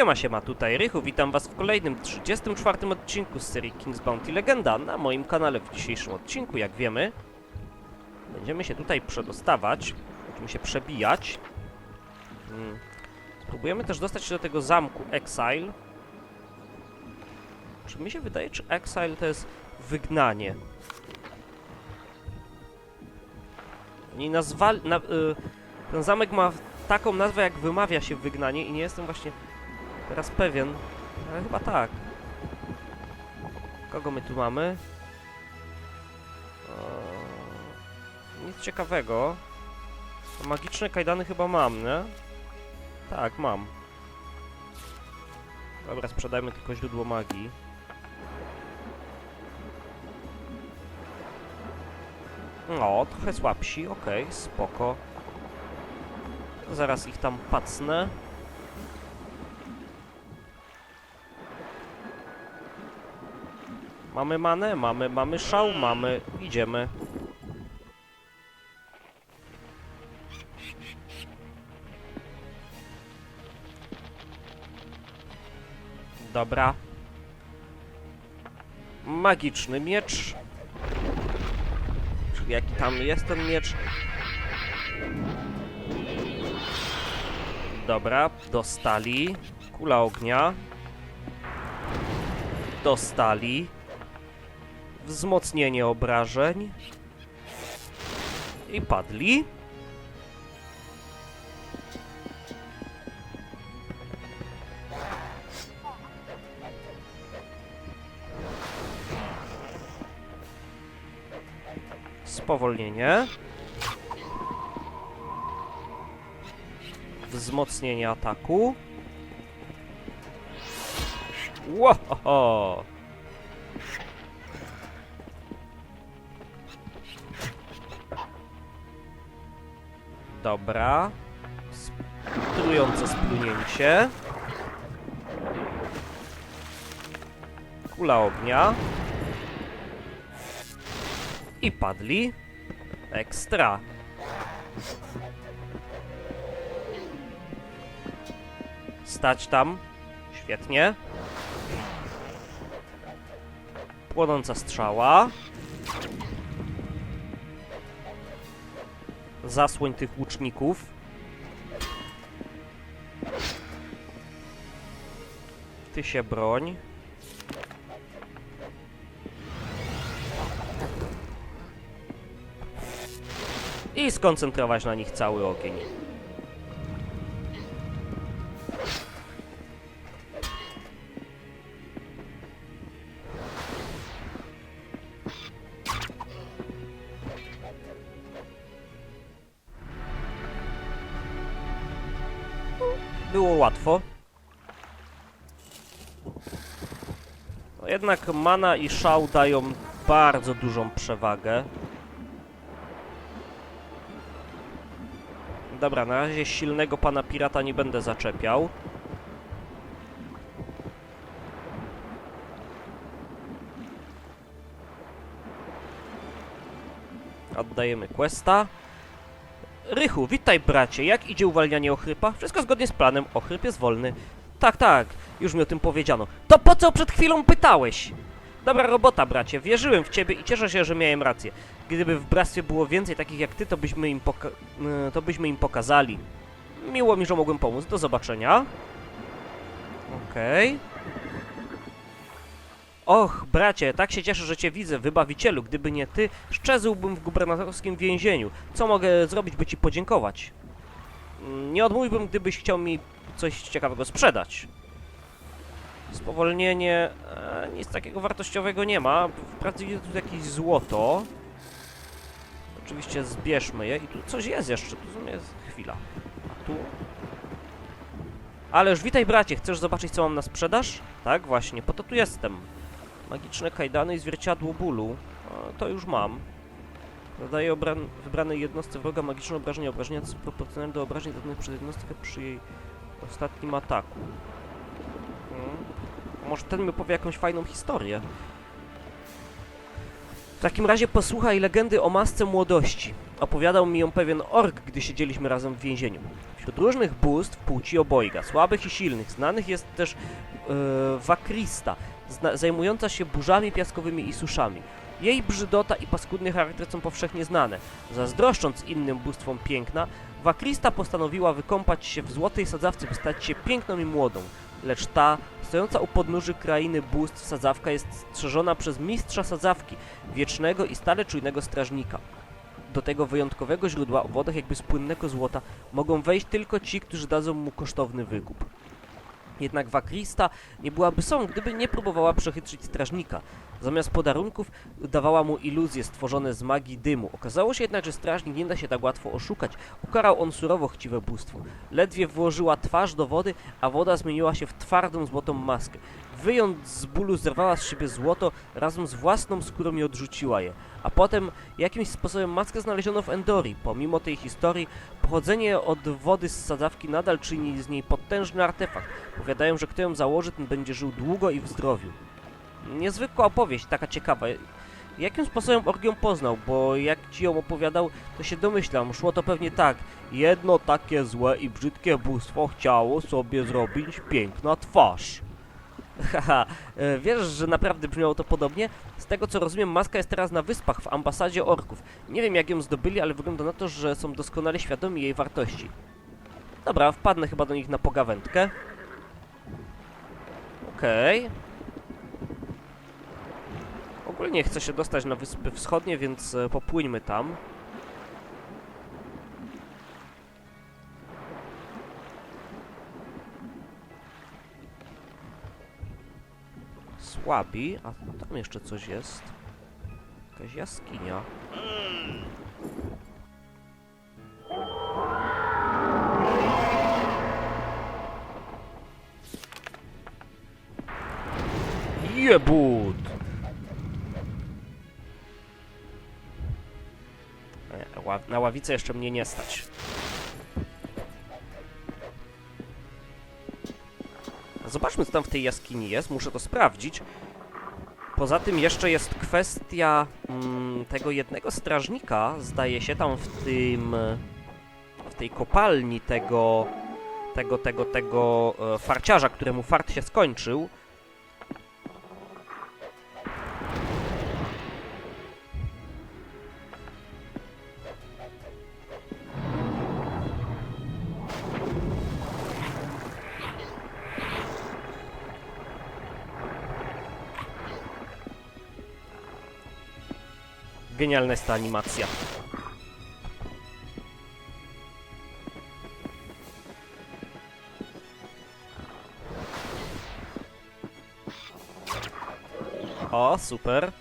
Siema, siema, tutaj Rychu, witam was w kolejnym 34 odcinku z serii King's Bounty Legenda na moim kanale. W dzisiejszym odcinku, jak wiemy, będziemy się tutaj przedostawać, będziemy się przebijać. Mm. Spróbujemy też dostać się do tego zamku Exile. Czy mi się wydaje, czy Exile to jest wygnanie? Oni nazwali... Na, y, ten zamek ma taką nazwę, jak wymawia się wygnanie i nie jestem właśnie teraz pewien, ale chyba tak. Kogo my tu mamy? Eee, nic ciekawego. Magiczne kajdany chyba mam, nie? Tak, mam. Dobra, sprzedajmy tylko źródło magii. No, trochę słabsi, okej, spoko. Zaraz ich tam pacnę. Mamy manę, mamy, mamy szał, mamy... Idziemy. Dobra. Magiczny miecz. Czyli jaki tam jest ten miecz? Dobra, dostali. Kula ognia. Dostali. Wzmocnienie obrażeń. I padli. Spowolnienie. Wzmocnienie ataku. Wow! Dobra. Trujące splunięcie. Kula ognia. I padli. Ekstra. Stać tam. Świetnie. Płonąca strzała. Zasłoń tych łuczników. Ty się broń. I skoncentrować na nich cały ogień. Jednak mana i szał dają bardzo dużą przewagę. Dobra, na razie silnego pana pirata nie będę zaczepiał. Oddajemy questa. Rychu, witaj bracie, jak idzie uwalnianie ochrypa? Wszystko zgodnie z planem, ochryp jest wolny. Tak, tak, już mi o tym powiedziano. To po co przed chwilą pytałeś? Dobra robota, bracie, wierzyłem w ciebie i cieszę się, że miałem rację. Gdyby w bractwie było więcej takich jak ty, to byśmy im, poka y, to byśmy im pokazali. Miło mi, że mogłem pomóc. Do zobaczenia. Okej. Och, bracie, tak się cieszę, że cię widzę, wybawicielu. Gdyby nie ty, szczezłbym w gubernatorskim więzieniu. Co mogę zrobić, by ci podziękować? Mm, Nie odmówiłbym, gdybyś chciał mi coś ciekawego sprzedać. Spowolnienie... E, nic takiego wartościowego nie ma. Wprawdzie widzę tu jakieś złoto. Oczywiście zbierzmy je. I tu coś jest jeszcze. Tu w sumie jest chwila. A tu... Ależ witaj bracie, chcesz zobaczyć co mam na sprzedaż? Tak, właśnie, po to tu jestem. Magiczne kajdany i zwierciadło bólu. A, to już mam. Zadaje wybranej jednostce wroga magiczne obrażenia. Obrażenia proporcjonalne do obrażeń zadanych przez jednostkę przy jej ostatnim ataku. Hmm. Może ten mi opowie jakąś fajną historię. W takim razie posłuchaj legendy o masce młodości. Opowiadał mi ją pewien ork, gdy siedzieliśmy razem w więzieniu. Wśród różnych bóstw płci obojga, słabych i silnych, znanych jest też e, Wakrista, zajmująca się burzami piaskowymi i suszami. Jej brzydota i paskudny charakter są powszechnie znane. Zazdroszcząc innym bóstwom piękna, Wakrista postanowiła wykąpać się w złotej sadzawce, by stać się piękną i młodą. Lecz ta, stojąca u podnóży krainy bóstw sadzawka jest strzeżona przez mistrza sadzawki, wiecznego i stale czujnego strażnika. Do tego wyjątkowego źródła o wodach jakby z płynnego złota mogą wejść tylko ci, którzy dadzą mu kosztowny wykup. Jednak Wakrista nie byłaby sobą, gdyby nie próbowała przechytrzyć strażnika. Zamiast podarunków dawała mu iluzje stworzone z magii dymu. Okazało się jednak, że strażnik nie da się tak łatwo oszukać. Ukarał on surowo chciwe bóstwo. Ledwie włożyła twarz do wody, a woda zmieniła się w twardą złotą maskę. Wyjąc z bólu zerwała z siebie złoto razem z własną skórą i odrzuciła je. A potem jakimś sposobem maskę znaleziono w Endorii. Pomimo tej historii, pochodzenie od wody z sadzawki nadal czyni z niej potężny artefakt. Powiadają, że kto ją założy, ten będzie żył długo i w zdrowiu. Niezwykła opowieść, taka ciekawa. Jakim sposobem Org ją poznał? Bo jak ci ją opowiadał, to się domyślam. Szło to pewnie tak. Jedno takie złe i brzydkie bóstwo chciało sobie zrobić piękna twarz. Haha, e, wiesz, że naprawdę brzmiało to podobnie? Z tego co rozumiem, maska jest teraz na wyspach w ambasadzie orków. Nie wiem jak ją zdobyli, ale wygląda na to, że są doskonale świadomi jej wartości. Dobra, wpadnę chyba do nich na pogawędkę. Okej. Ogólnie chcę się dostać na Wyspy Wschodnie, więc e, popłyńmy tam. Słabi, a tam jeszcze coś jest. Jakaś jaskinia. Jebut! E, Na ławicę jeszcze mnie nie stać. Zobaczmy, co tam w tej jaskini jest. Muszę to sprawdzić. Poza tym jeszcze jest kwestia mm, tego jednego strażnika, zdaje się, tam w tym... w tej kopalni tego... tego, tego, tego e, farciarza, któremu fart się skończył. Genialna jest ta animacja. O, super.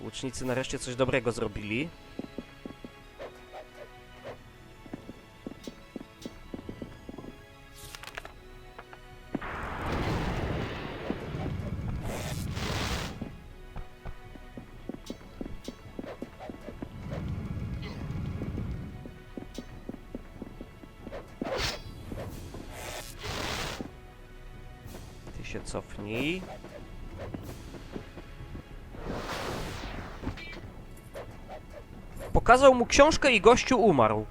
Łucznicy nareszcie coś dobrego zrobili. Książkę i gościu umarł.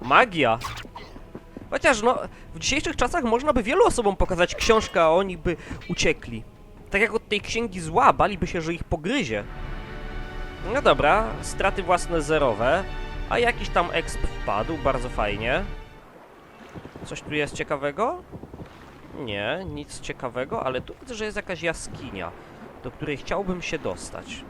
Magia. Chociaż no, w dzisiejszych czasach można by wielu osobom pokazać książkę, a oni by uciekli. Tak jak od tej księgi zła, baliby się, że ich pogryzie. No dobra, straty własne zerowe, a jakiś tam exp wpadł, bardzo fajnie. Coś tu jest ciekawego? Nie, nic ciekawego, ale tu widzę, że jest jakaś jaskinia, do której chciałbym się dostać.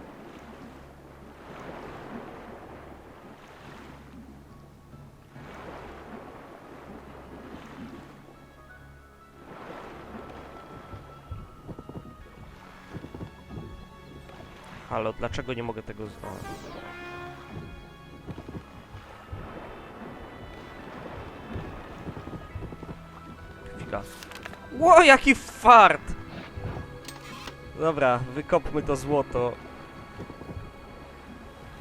Halo, dlaczego nie mogę tego znaleźć? Chwila. Ło, jaki fart! Dobra, wykopmy to złoto.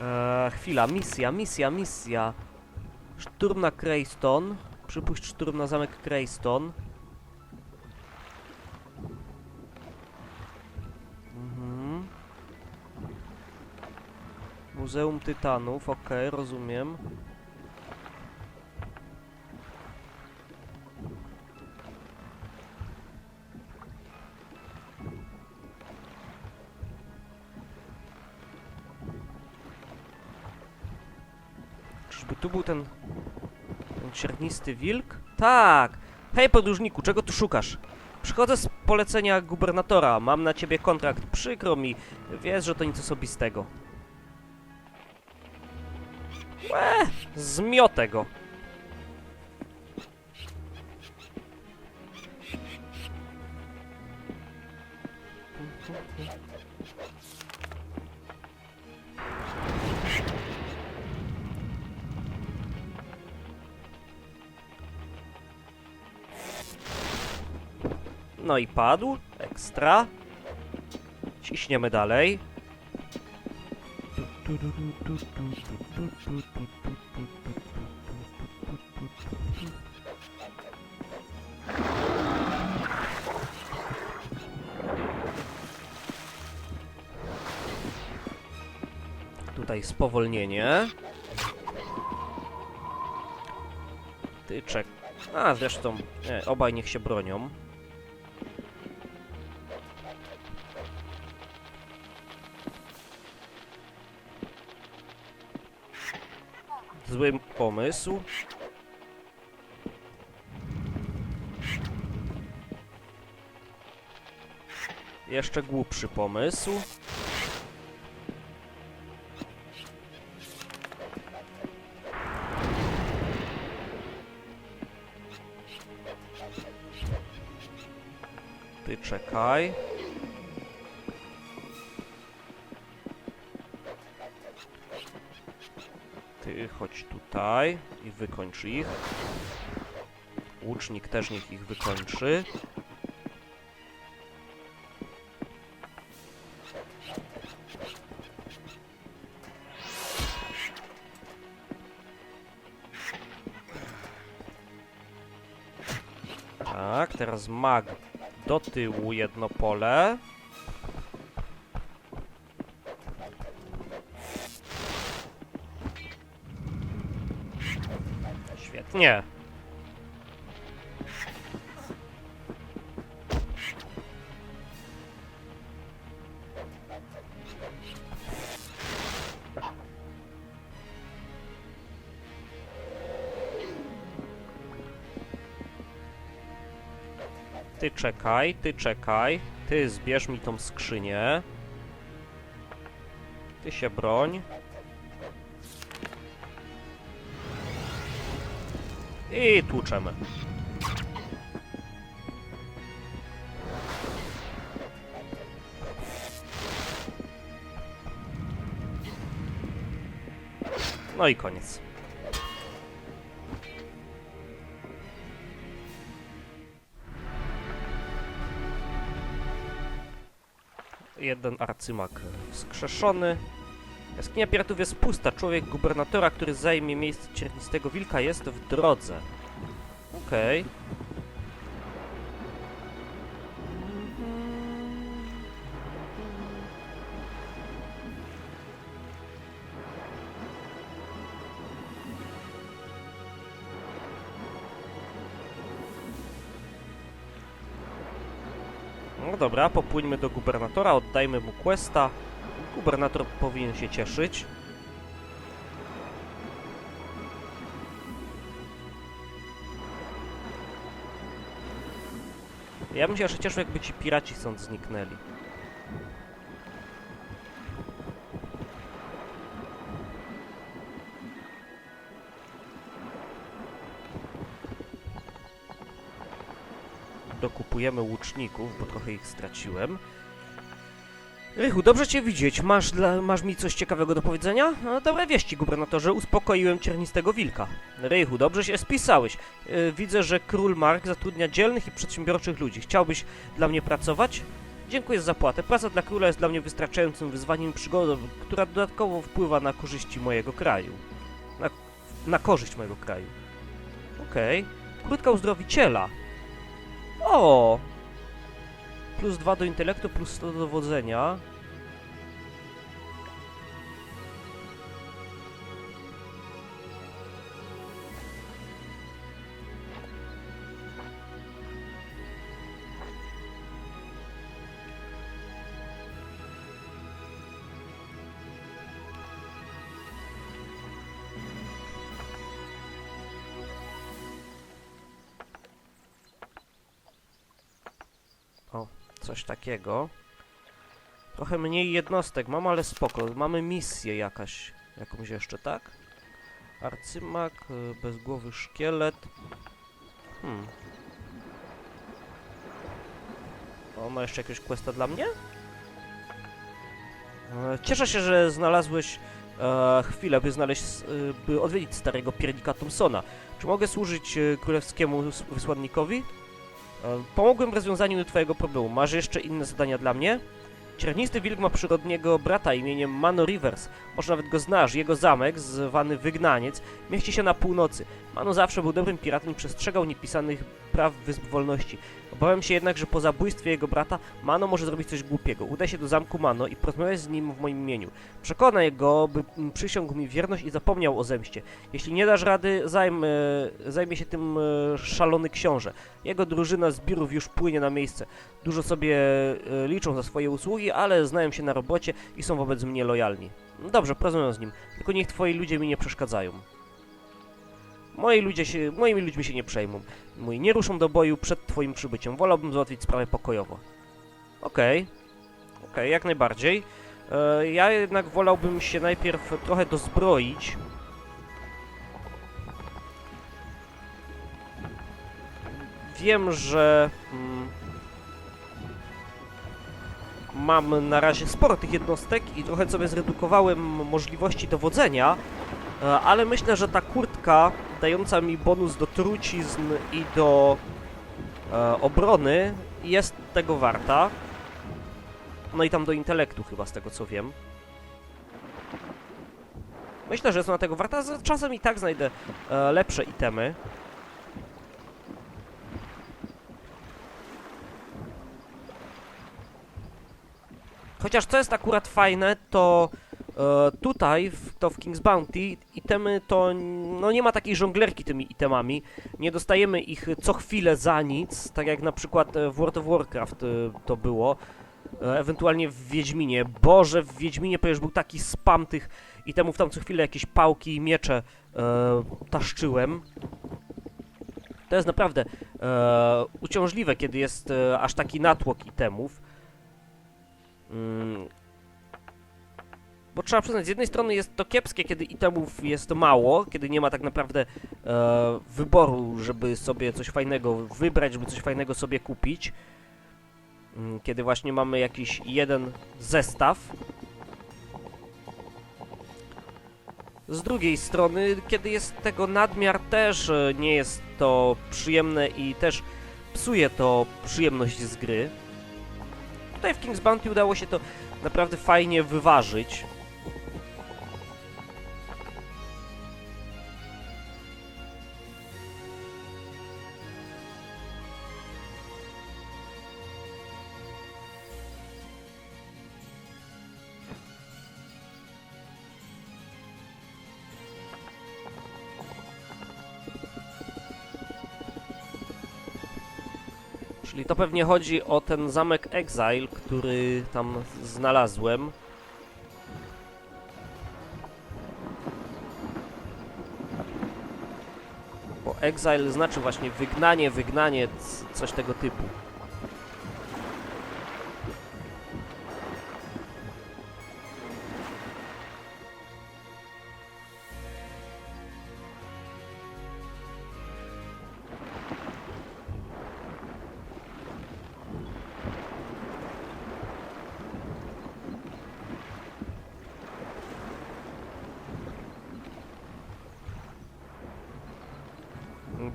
Eee, chwila, misja, misja, misja. Szturm na Greystone. Przypuść szturm na zamek Greystone. Muzeum Tytanów, ok, rozumiem. Czyżby tu był ten... ten czernisty wilk? Tak! Hej podróżniku, czego tu szukasz? Przychodzę z polecenia gubernatora. Mam na ciebie kontrakt. Przykro mi. Wiesz, że to nic osobistego. Łe! Zmiotę go. No i padł. Ekstra. Ciśniemy dalej. Tutaj spowolnienie. Tyczek. A, zresztą, nie, obaj niech się bronią. Pomysł. Jeszcze głupszy pomysł. Ty czekaj. Chodź tutaj i wykończ ich. Łucznik też niech ich wykończy. Tak, teraz mag do tyłu jedno pole. Świetnie. Ty czekaj, ty czekaj. Ty zbierz mi tą skrzynię. Ty się broń. I tłuczemy. No i koniec. Jeden arcymak wskrzeszony. Jaskinia piratów jest pusta. Człowiek gubernatora, który zajmie miejsce ciernistego wilka jest w drodze. Okej. No dobra, popłyńmy do gubernatora, oddajmy mu questa. Gubernator powinien się cieszyć. Ja bym się jeszcze cieszył, jakby ci piraci stąd zniknęli. Dokupujemy łuczników, bo trochę ich straciłem. Rychu, dobrze cię widzieć. Masz, dla, masz mi coś ciekawego do powiedzenia? No, dobre wieści, gubernatorze. Uspokoiłem ciernistego wilka. Rychu, dobrze się spisałeś. Yy, widzę, że król Mark zatrudnia dzielnych i przedsiębiorczych ludzi. Chciałbyś dla mnie pracować? Dziękuję za zapłatę. Praca dla króla jest dla mnie wystarczającym wyzwaniem i przygodą, która dodatkowo wpływa na korzyści mojego kraju. Na, na korzyść mojego kraju. Okej. Krótka uzdrowiciela. O! plus 2 do intelektu, plus 100 do dowodzenia. Oh coś takiego. Trochę mniej jednostek mam, ale spoko. Mamy misję jakaś, jakąś jeszcze, tak? Arcymak, y, bezgłowy szkielet. Hmm. O, ma jeszcze jakiegoś questa dla mnie? E, Cieszę się, że znalazłeś e, chwilę, by znaleźć, y, by odwiedzić starego piernika Thompsona. Czy mogę służyć e, królewskiemu wysłannikowi? E, Pomogłem w rozwiązaniu twojego problemu. Masz jeszcze inne zadania dla mnie? Ciernisty wilk ma przyrodniego brata imieniem Mano Rivers. Może nawet go znasz. Jego zamek, zwany Wygnaniec, mieści się na północy. Mano zawsze był dobrym piratem i przestrzegał niepisanych praw Wysp Wolności. Obawiam się jednak, że po zabójstwie jego brata Mano może zrobić coś głupiego. Udaj się do zamku Mano i porozmawiaj z nim w moim imieniu. Przekonaj go, by przysiągł mi wierność i zapomniał o zemście. Jeśli nie dasz rady, zajmę, zajmie się tym e, szalony książę. Jego drużyna zbirów już płynie na miejsce. Dużo sobie e, liczą za swoje usługi, ale znają się na robocie i są wobec mnie lojalni. Dobrze, porozmawiam z nim. Tylko niech twoi ludzie mi nie przeszkadzają. Moi ludzie się, moimi ludźmi się nie przejmą. Mój nie ruszą do boju przed twoim przybyciem. Wolałbym załatwić sprawę pokojowo. Okej. Okej, jak najbardziej. E, ja jednak wolałbym się najpierw trochę dozbroić. Wiem, że mm, mam na razie sporo tych jednostek i trochę sobie zredukowałem możliwości dowodzenia, e, ale myślę, że ta kurtka dająca mi bonus do trucizn i do e, obrony jest tego warta. No i tam do intelektu chyba, z tego co wiem. Myślę, że jest ona tego warta. Czasem i tak znajdę e, lepsze itemy. Chociaż co jest akurat fajne, to tutaj, w, to w King's Bounty, itemy to no nie ma takiej żonglerki tymi itemami. Nie dostajemy ich co chwilę za nic, tak jak na przykład e, w World of Warcraft e, to było. E, ewentualnie w Wiedźminie. Boże, w Wiedźminie przecież był taki spam tych itemów, tam co chwilę jakieś pałki i miecze e, taszczyłem. To jest naprawdę e, uciążliwe, kiedy jest e, aż taki natłok itemów. Mm. Bo trzeba przyznać, z jednej strony jest to kiepskie, kiedy itemów jest mało, kiedy nie ma tak naprawdę e, wyboru, żeby sobie coś fajnego wybrać, żeby coś fajnego sobie kupić. Mm, Kiedy właśnie mamy jakiś jeden zestaw. Z drugiej strony, kiedy jest tego nadmiar, też e, nie jest to przyjemne i też psuje to przyjemność z gry. Tutaj w King's Bounty udało się to naprawdę fajnie wyważyć. Czyli to pewnie chodzi o ten zamek Exile, który tam znalazłem. Bo Exile znaczy właśnie wygnanie, wygnanie, coś tego typu.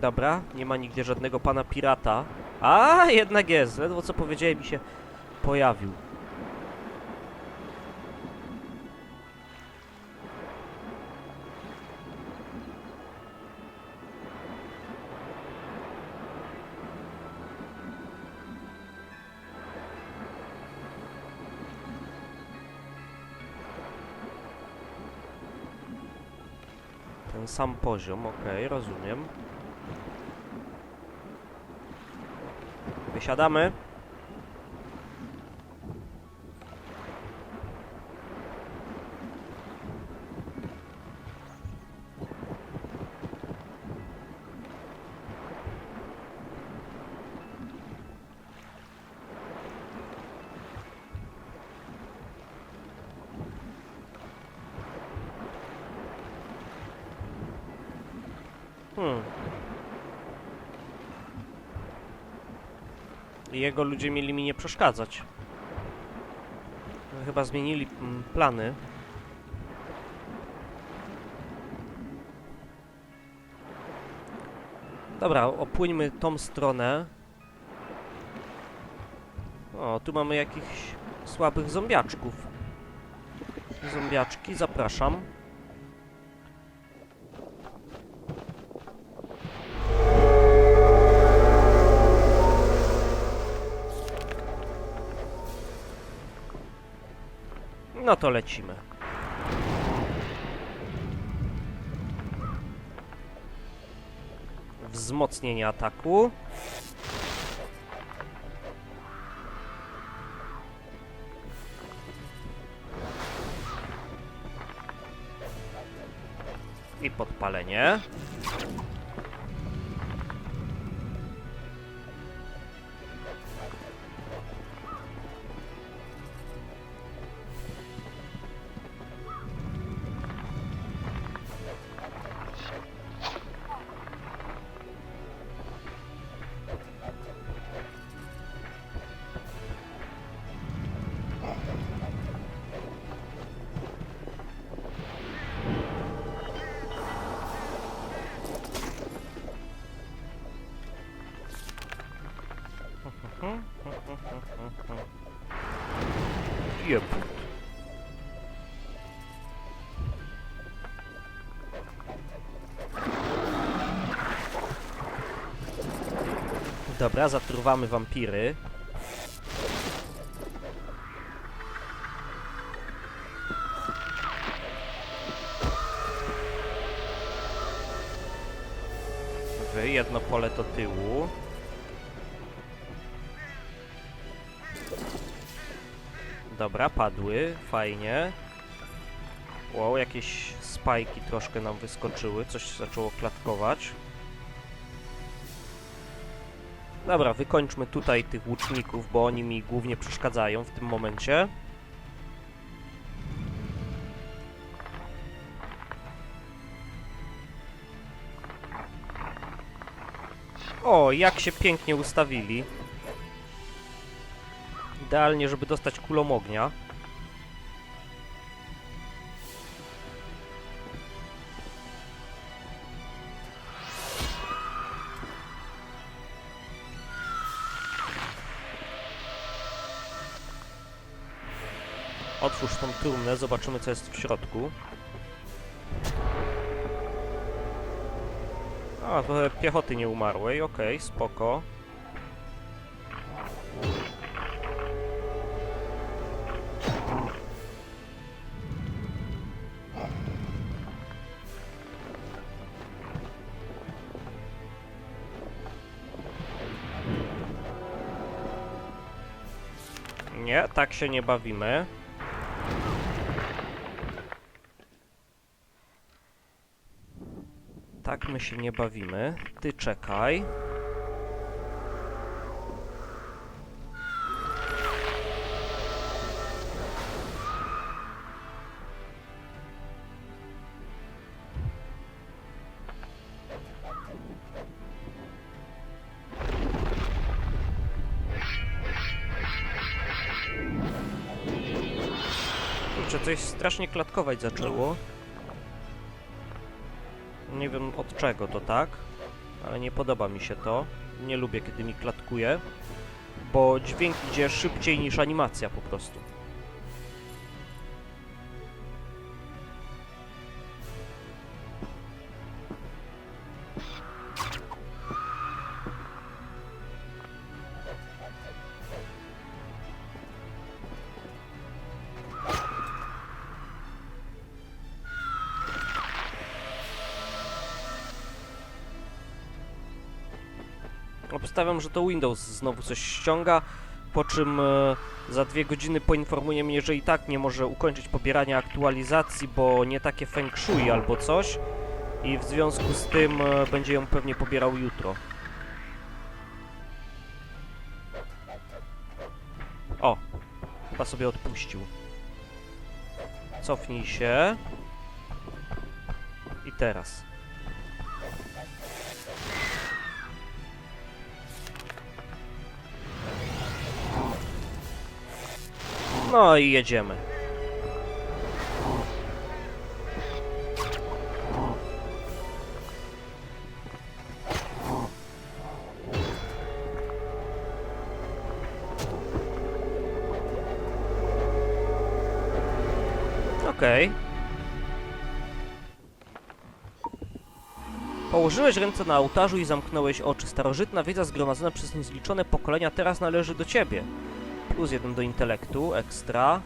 Dobra, nie ma nigdzie żadnego pana pirata. A, jednak jest, ledwo co powiedziałem mi się pojawił. Ten sam poziom, okej, rozumiem. Siadamy. Hmm. Jego ludzie mieli mi nie przeszkadzać. Chyba zmienili mm, plany. Dobra, opłyńmy tą stronę. O, tu mamy jakichś słabych zombiaczków. Zombiaczki, zapraszam. No to lecimy. Wzmocnienie ataku. I podpalenie. Jeb. Dobra, zatruwamy wampiry. Wy, jedno pole do tyłu. Dobra, padły, fajnie. Wow, jakieś spajki troszkę nam wyskoczyły, coś zaczęło klatkować. Dobra, wykończmy tutaj tych łuczników, bo oni mi głównie przeszkadzają w tym momencie. O, jak się pięknie ustawili. Idealnie, żeby dostać kulą ognia. Otwórz tą trumnę, zobaczymy co jest w środku. A, piechoty nie umarłej, okej, spoko. Nie, tak się nie bawimy. Tak my się nie bawimy. Ty czekaj. Strasznie klatkować zaczęło. Nie wiem od czego to tak, ale nie podoba mi się to. Nie lubię, kiedy mi klatkuje, bo dźwięk idzie szybciej niż animacja po prostu. Obstawiam, że to Windows znowu coś ściąga, po czym e, za dwie godziny poinformuje mnie, że i tak nie może ukończyć pobierania aktualizacji, bo nie takie feng shui albo coś i w związku z tym e, będzie ją pewnie pobierał jutro. O, chyba sobie odpuścił. Cofnij się. I teraz. No i jedziemy. Okej. Położyłeś ręce na ołtarzu i zamknąłeś oczy. Starożytna wiedza zgromadzona przez niezliczone pokolenia teraz należy do ciebie. Plus jeden do intelektu, ekstra.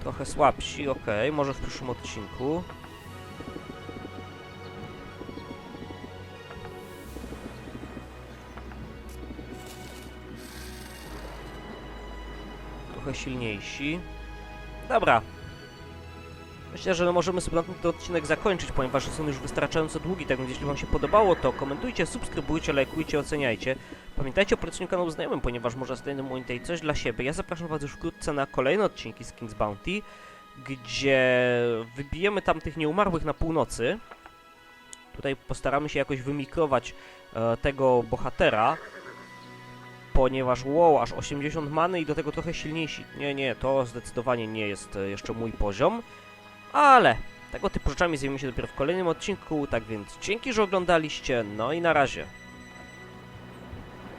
Trochę słabsi, okej, może w przyszłym odcinku. Trochę silniejsi. Dobra, Myślę, że możemy sobie na ten odcinek zakończyć, ponieważ są już wystarczająco długi, tak więc jeśli wam się podobało, to komentujcie, subskrybujcie, lajkujcie, oceniajcie. Pamiętajcie o poleceniu kanału znajomym, ponieważ może znajdę momencie coś dla siebie. Ja zapraszam was już wkrótce na kolejne odcinki z King's Bounty, gdzie wybijemy tam tych nieumarłych na północy. Tutaj postaramy się jakoś wymikrować e, tego bohatera, ponieważ wow, aż 80 many i do tego trochę silniejsi. Nie, nie, to zdecydowanie nie jest e, jeszcze mój poziom. Ale tego typu rzeczami zajmiemy się dopiero w kolejnym odcinku, tak więc dzięki, że oglądaliście, no i na razie.